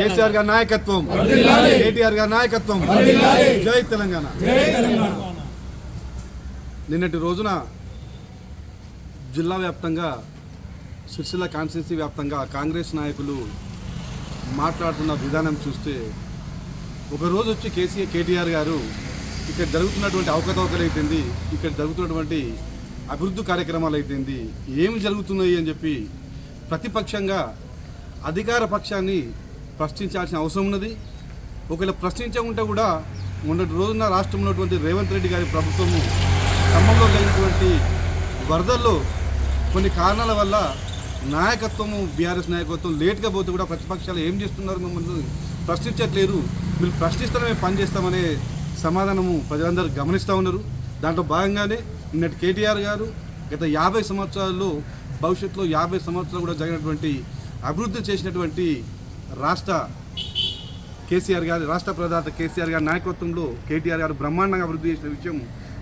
కేసీఆర్ గారి నాయకత్వం కేటీఆర్ గారి నాయకత్వం జై తెలంగాణ. నిన్నటి రోజున జిల్లా వ్యాప్తంగా సిరిసిల్ల కాన్స్టిట్యున్సీ వ్యాప్తంగా కాంగ్రెస్ నాయకులు మాట్లాడుతున్న విధానం చూస్తే ఒక రోజు వచ్చి కేసీఆర్ కేటీఆర్ గారు ఇక్కడ జరుగుతున్నటువంటి అవకతవకలు అయిపోయింది ఇక్కడ జరుగుతున్నటువంటి అభివృద్ధి కార్యక్రమాలు అయిపోయింది ఏమి జరుగుతున్నాయి అని చెప్పి ప్రతిపక్షంగా అధికార పక్షాన్ని ప్రశ్నించాల్సిన అవసరం ఉన్నది. ఒకవేళ ప్రశ్నించకుంటే కూడా మొన్నటి రోజున రాష్ట్రంలో ఉన్నటువంటి రేవంత్ రెడ్డి గారి ప్రభుత్వము ఖమ్మంలో జరిగినటువంటి వరదల్లో కొన్ని కారణాల వల్ల నాయకత్వము బీఆర్ఎస్ నాయకత్వం లేట్గా పోతే కూడా ప్రతిపక్షాలు ఏం చేస్తున్నారు మిమ్మల్ని ప్రశ్నించట్లేదు. మీరు ప్రశ్నిస్తేనే మేము పనిచేస్తామనే సమాధానము ప్రజలందరూ గమనిస్తూ ఉన్నారు. దాంట్లో భాగంగానే నిన్నటి కేటీఆర్ గారు గత యాభై సంవత్సరాల్లో భవిష్యత్తులో యాభై సంవత్సరాలు కూడా జరిగినటువంటి అభివృద్ధి చేసినటువంటి రాష్ట్ర కేసీఆర్ గారి రాష్ట్ర ప్రధాత కేసీఆర్ గారి నాయకత్వంలో కేటీఆర్ గారు బ్రహ్మాండంగా అభివృద్ధి చేసిన విషయం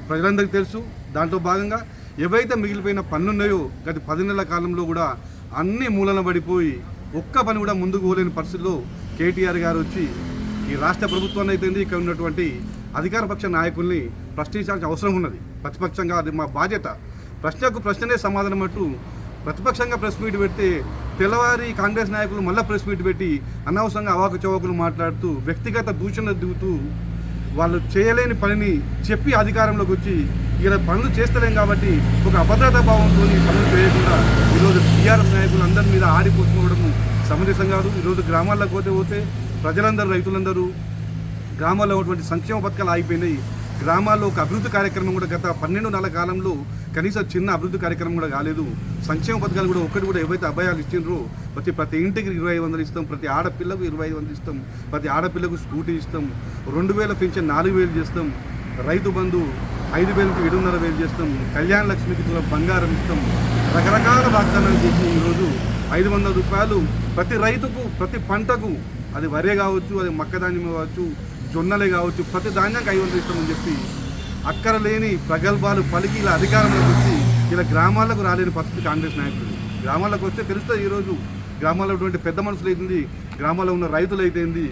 ప్రజలందరికీ తెలుసు. దాంట్లో భాగంగా ఏవైతే మిగిలిపోయిన పనులున్నాయో గత పది నెలల కాలంలో కూడా అన్ని మూలన పడిపోయి ఒక్క పని కూడా ముందుకు పోలేని పరిస్థితుల్లో కేటీఆర్ గారు వచ్చి ఈ రాష్ట్ర ప్రభుత్వాన్ని అయితేంది ఇక్కడ ఉన్నటువంటి అధికారపక్ష నాయకుల్ని ప్రశ్నించాల్సిన అవసరం ఉన్నది. ప్రతిపక్షంగా అది మా బాధ్యత. ప్రశ్నకు ప్రశ్ననే సమాధానం అంటూ ప్రతిపక్షంగా ప్రెస్ మీట్ పెడితే తెల్లవారి కాంగ్రెస్ నాయకులు మళ్ళీ ప్రెస్ మీట్ పెట్టి అనవసరంగా అవాకు చవాకులు మాట్లాడుతూ వ్యక్తిగత దూషణ దిగుతూ వాళ్ళు చేయలేని పనిని చెప్పి అధికారంలోకి వచ్చి ఇలా పనులు చేస్తలేం కాబట్టి ఒక అభద్రతా భావంతో ఈ పనులు చేయకుండా ఈరోజు టీఆర్ఎస్ నాయకులు అందరి మీద ఆడిపోసుకోవడం సమంజసం కాదు. ఈరోజు గ్రామాల్లోకి పోతే పోతే ప్రజలందరూ రైతులందరూ గ్రామాల్లో ఉన్నటువంటి సంక్షేమ పథకాలు ఆగిపోయినాయి. గ్రామాల్లో ఒక అభివృద్ధి కార్యక్రమం కూడా గత పన్నెండు నెలల కాలంలో కనీసం చిన్న అభివృద్ధి కార్యక్రమం కూడా కాలేదు. సంక్షేమ పథకాలు కూడా ఒకటి కూడా ఏవైతే అభయాలు ఇచ్చిండ్రో ప్రతి ప్రతి ఇంటికి ఇరవై ఐదు వందలు ఇస్తాం ప్రతి ఆడపిల్లకు ఇరవై ఐదు వందలు ఇస్తాం ప్రతి ఆడపిల్లకు స్కూటీ ఇస్తాం రెండు వేల పెన్షన్ నాలుగు వేలు చేస్తాం రైతు బంధు ఐదు వేలకి ఏడున్నర వేలు చేస్తాం కళ్యాణ లక్ష్మికి బంగారం ఇస్తాం రకరకాల వాగ్దానాలు చేసి ఈరోజు ఐదు వందల రూపాయలు ప్రతి రైతుకు ప్రతి పంటకు అది వరే కావచ్చు అది మక్కధాన్యం కావచ్చు జొన్నలే కావచ్చు ప్రతి ధాన్యానికి ఐదు వందలు ఇస్తామని చెప్పి అక్కర లేని ప్రగల్భాలు పలికి ఇలా అధికారంలోకి వచ్చి ఇలా గ్రామాలకు రాలేని పరిస్థితి కాంగ్రెస్ నాయకులు. గ్రామాలకు వస్తే తెలుస్తుంది ఈరోజు గ్రామాల్లో ఉన్నటువంటి పెద్ద మనుషులు అయితుంది గ్రామాల్లో ఉన్న రైతులు అయితేంది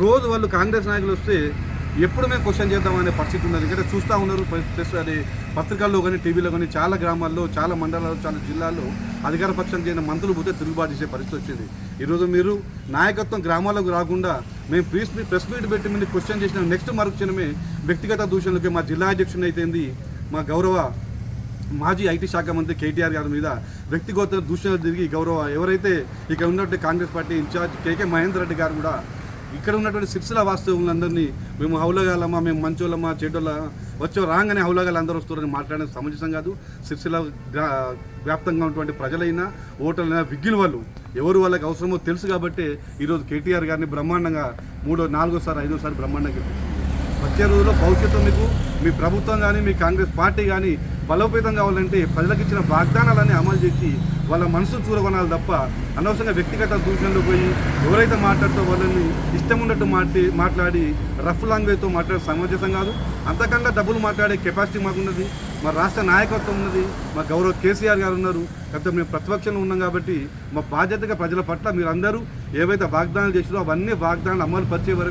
రోజు వాళ్ళు కాంగ్రెస్ నాయకులు వస్తే ఎప్పుడు మేము క్వశ్చన్ చేద్దామనే పరిస్థితి ఉన్నది. ఎందుకంటే చూస్తూ ఉన్నారు ప్లస్ అది పత్రికల్లో కానీ టీవీలో కానీ చాలా గ్రామాల్లో చాలా మండలాల్లో చాలా జిల్లాల్లో అధికార పక్షం చేసిన మంత్రులు పోతే తిరుగుబాటు చేసే పరిస్థితి వచ్చింది. ఈరోజు మీరు నాయకత్వం గ్రామాలకు రాకుండా మేము ప్రెస్ మీట్ ప్రెస్ మీట్ పెట్టి మీరు క్వశ్చన్ చేసిన నెక్స్ట్ మరుక్షణమే వ్యక్తిగత దూషణలకి మా జిల్లా అధ్యక్షుని అయితేంది మా గౌరవ మాజీ ఐటీ శాఖ మంత్రి కేటీఆర్ గారి మీద వ్యక్తిగత దూషణలు తిరిగి గౌరవ ఎవరైతే ఇక్కడ ఉన్నట్టు Congress party incharge K K Mahender Reddy గారు కూడా ఇక్కడ ఉన్నటువంటి సిరిసిల వాస్తవులందరినీ మేము హౌలగాలమా మేము మంచోళ్ళమా చెడ్డోళ్ళ వచ్చో రాగానే హౌలగాలు అందరూ వస్తారని మాట్లాడడం సమంజసం కాదు. సిరిసిల వ్యాప్తంగా ఉన్నటువంటి ప్రజలైనా ఓటర్లైనా విగ్గిన వాళ్ళు ఎవరు వాళ్ళకి అవసరమో తెలుసు కాబట్టి ఈరోజు కేటీఆర్ గారిని బ్రహ్మాండంగా మూడో నాలుగోసారి ఐదోసారి బ్రహ్మాండంగా వచ్చే రోజుల్లో భవిష్యత్తు మీకు మీ ప్రభుత్వం కానీ మీ కాంగ్రెస్ పార్టీ కానీ బలోపేతం కావాలంటే ప్రజలకు ఇచ్చిన వాగ్దానాలన్నీ అమలు చేసి వాళ్ళ మనసు చూరగొనాలి తప్ప అనవసరంగా వ్యక్తిగత దూషణలు పోయి ఎవరైతే మాట్లాడుతూ వాళ్ళని ఇష్టం ఉన్నట్టు మాట్లాడి మాట్లాడి రఫ్ లాంగ్వేజ్తో మాట్లాడే సమంజసం కాదు. అంతకన్నా డబ్బులు మాట్లాడే కెపాసిటీ మాకున్నది. మా రాష్ట్ర నాయకత్వం ఉన్నది. మా గౌరవ కేసీఆర్ గారు ఉన్నారు. కాకపోతే మేము ప్రతిపక్షంలో ఉన్నాం కాబట్టి మా బాధ్యతగా ప్రజల పట్ల మీరందరూ ఏవైతే వాగ్దానాలు చేసిరో అవన్నీ వాగ్దానాలు అమలు పరిచే వరకు